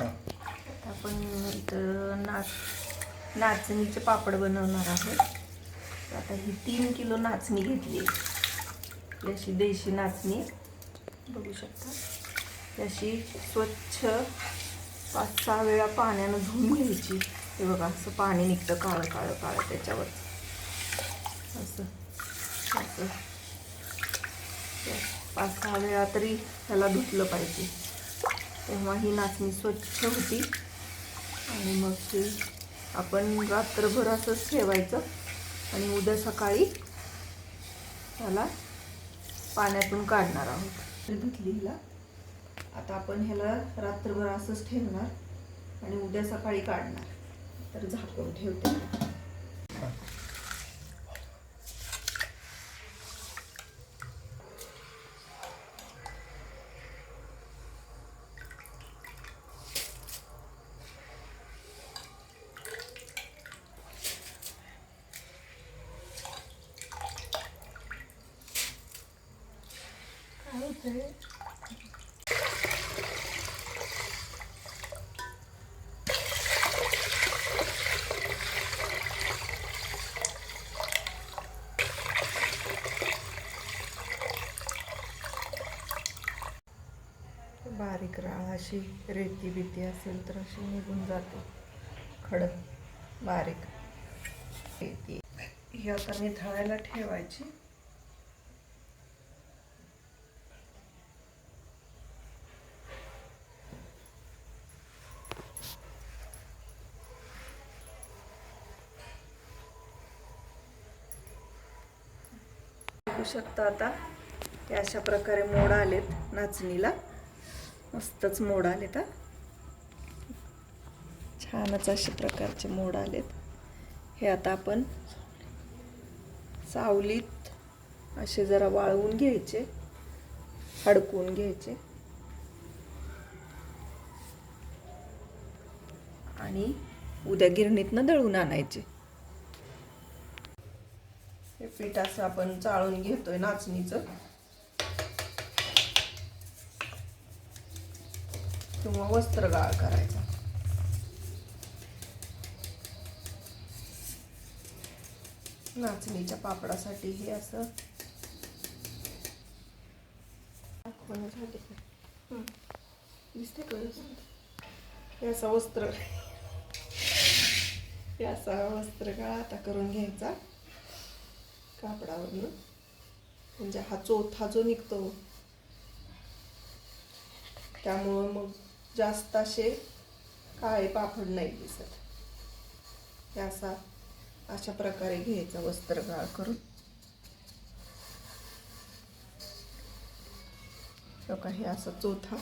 आपण इथं नाच नाचणीचे पापड बनवणार आहोत. तर आता ही तीन किलो नाचणी घेतली आहे. अशी देशी नाचणी बघू शकता. अशी स्वच्छ पाच सहा वेळा पाण्यानं धुवून घ्यायची. हे बघा असं पाणी निघतं काळं काळं काळं त्याच्यावर. असं असं. पाच सहा वेळा तरी ह्याला धुतलं पाहिजे. तेव्हा ही नाचणी स्वच्छ होती. आणि मग ते आपण रात्रभर असंच ठेवायचं. आणि उद्या सकाळी त्याला पाण्यातून काढणार आहोत. धुतली हिला आता आपण ह्याला रात्रभर असंच ठेवणार. आणि उद्या सकाळी काढणार. तर झाकून ठेवते. बारीक राळ अशी रेती बिती असेल तर अशी निघून जाते. खडक बारीक. रेती ही आता निथळायला ठेवायची. बघू शकता आता. हे अशा प्रकारे मोड आलेत नाचणीला. मस्तच मोड आलेत हा. छानच अशा प्रकारचे मोड आलेत. हे आता आपण सावलीत असे जरा वाळवून घ्यायचे हडकून घ्यायचे. आणि उद्या गिरणीतनं दळून आणायचे. हे पीठ असं आपण चाळून घेतोय नाचणीचं. किंवा वस्त्र गाळ करायचा. नाचणीच्या पापडासाठी हे असं. दिसते का वस्त्र. असा वस्त्र गाळ आता करून घ्यायचा. कापडावरनं. म्हणजे हा चोथा जो निघतो. त्यामुळं मग जास्त असे काळे पापड नाही दिसत. हे असा अशा प्रकारे घ्यायचा वस्त्र गाळ करून. बघा हे असा चोथा.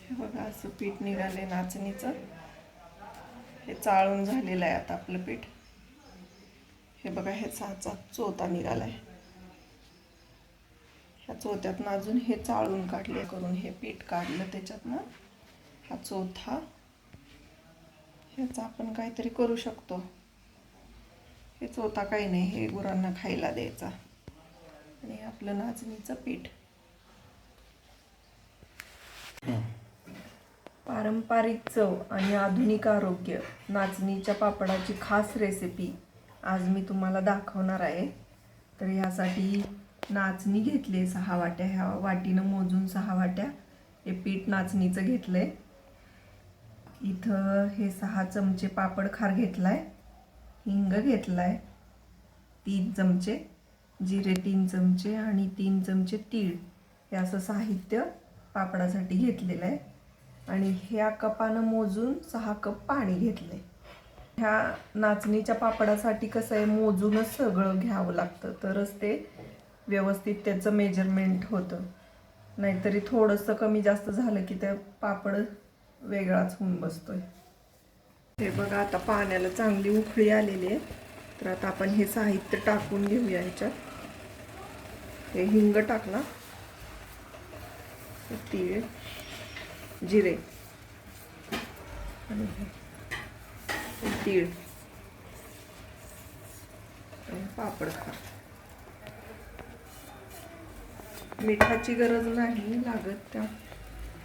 हे बघा असं पीठ निघाले नाचणीचं. हे चाळून झालेलं आहे आता आपलं पीठ. हे बघा हे साचा चोथा निघालाय. ह्या चोथ्यातनं अजून हे चाळून काढले करून हे पीठ काढलं त्याच्यातनं. हा चोथा. ह्याचा आपण काहीतरी करू शकतो. हे चोथा काही नाही हे गुरांना खायला द्यायचा. आणि आपलं नाचणीचं पीठ. पारंपरिक चव आणि आधुनिक आरोग्य नाचणीच्या पापडाची खास रेसिपी आज मी तुम्हाला दाखवणार आहे. तर ह्यासाठी नाचणी घेतली आहे सहा वाट्या. ह्या वाटीनं मोजून सहा वाट्या. हे पीठ नाचणीचं घेतलं आहे इथं हे सहा चमचे पापड खार घेतला आहे हिंग घेतला आहे तीन चमचे. जिरे तीन चमचे आणि तीन चमचे तीळ. हे असं साहित्य पापडासाठी घेतलेलं आहे. आणि ह्या कपानं मोजून सहा कप पाणी घेतलंय. ह्या नाचणीच्या पापडासाठी कसं आहे मोजूनच सगळं घ्यावं लागतं. तरच ते व्यवस्थित त्याचं मेजरमेंट होतं. नाहीतरी थोडंसं कमी जास्त झालं की त्या पापड वेगळाच होऊन बसतोय. हे बघा आता पाण्याला चांगली उकळी आलेली आहे. तर आता आपण हे साहित्य टाकून घेऊया ह्याच्यात. हे हिंग टाकला. तीळ. जिरे. आणि तीळ. आणि पापड खा. मिठाची गरज नाही लागत त्या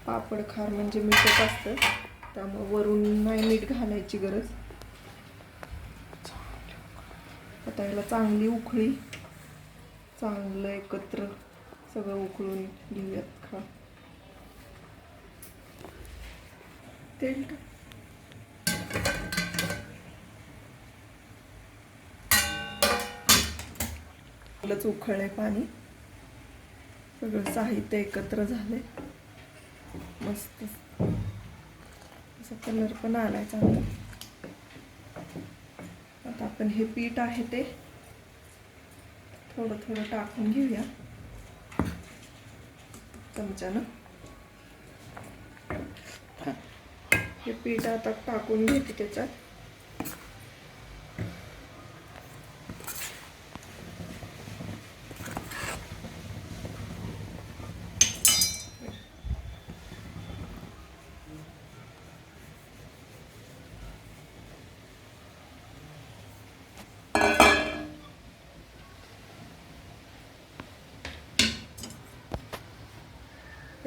पापड खार म्हणजे मीठच असतं. त्यामुळे वरून नाही मीठ घालायची गरज. आता याला चांगली उकळी. चांगलं एकत्र सगळं उकळून घेऊयात खा तेल टाक. चांगलंच आहे पाणी. सगळं साहित्य एकत्र झालंय. मस्त. असा कलर पण आलाय चांगला. आता आपण हे पीठ आहे ते थोडं थोडं टाकून घेऊया. चमच्यानं. हे पीठ आता टाकून घेते त्याच्यात.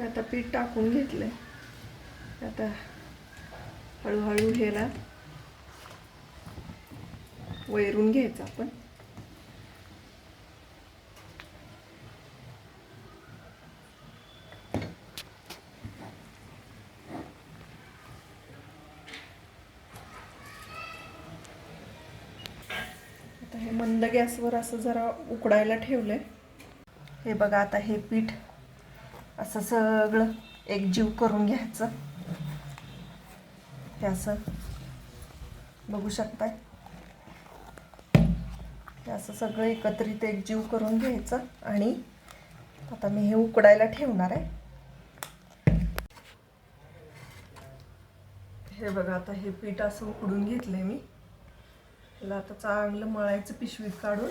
आता पीठ टाकून घेतलंय. आता हळूहळू ह्याला वैरून घ्यायचं आपण. आता हे मंद गॅसवर असं जरा उकडायला ठेवलंय. हे बघा आता हे पीठ असं सगळं एकजीव करून घ्यायचं. हे असं. बघू शकताय. हे असं सगळं एकत्रित एकजीव करून घ्यायचं आणि आता मी हे उकडायला ठेवणार आहे. हे बघा आता हे पीठ असं उकडून घेतलंय मी. त्याला आता चांगलं मळायचं पिशवीत काढून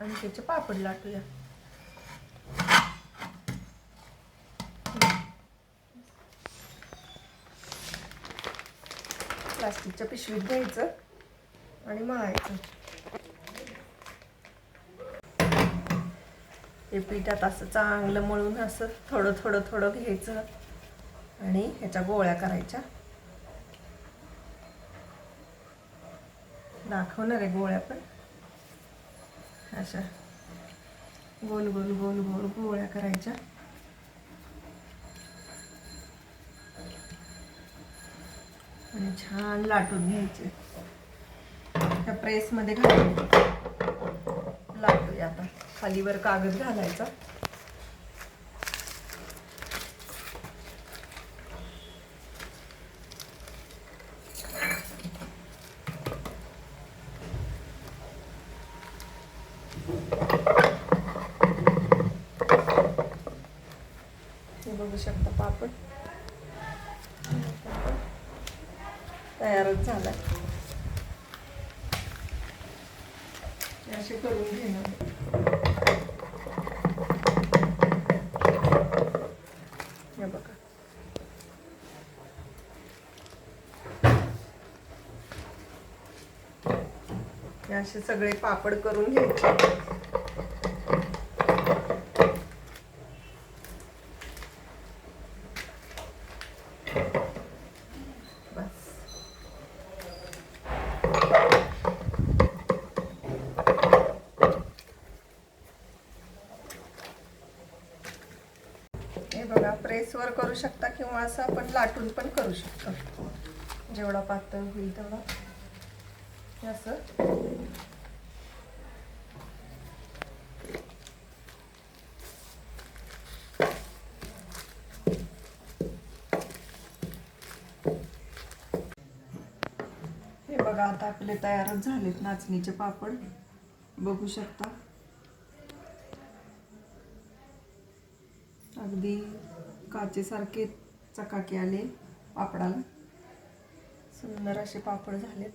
आणि त्याचे पापड लाटूया. प्लास्टिकच्या पिशवीत घ्यायचं आणि मळायचं. हे पिठात असं चांगलं मळून असं थोडं थोडं थोडं घ्यायचं आणि ह्याच्या गोळ्या करायच्या. दाखवणार आहे गोळ्या पण. अशा. गोल गोल गोल गोल गोळ्या करायच्या. आणि छान लाटून घ्यायचे. त्या प्रेसमध्ये घालून लाटूया आता. खालीवर कागद घालायचा. बघू शकता पापड तयारच झाला हे असे करून घेणार बघा. असे सगळे पापड करून घ्यायचे बस हे बघा करू शकता किंवा असं आपण लाटून पण करू शकतो. जेवढा पातळ होईल तेवढा. असं. हे बघा आता आपले तयारच झालेत नाचणीचे पापड. बघू शकता. अगदी काचेसारखे चकाकी आले पापडाला. सुंदर असे पापड झालेत.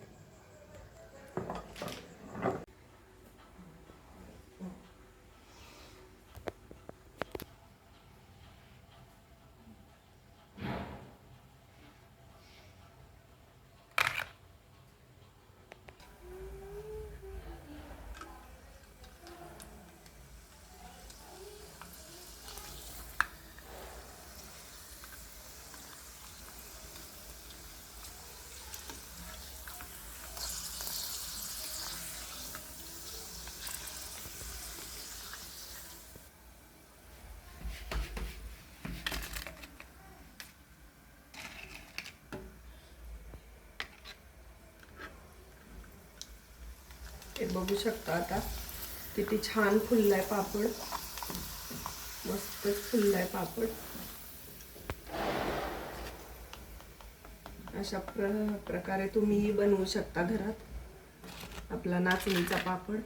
हे बघू शकता आता. किती छान फुललाय पापड. मस्तच फुललाय पापड. अशा प्र प्रकारे तुम्हीही बनवू शकता घरात. आपला नाचणीचा पापड.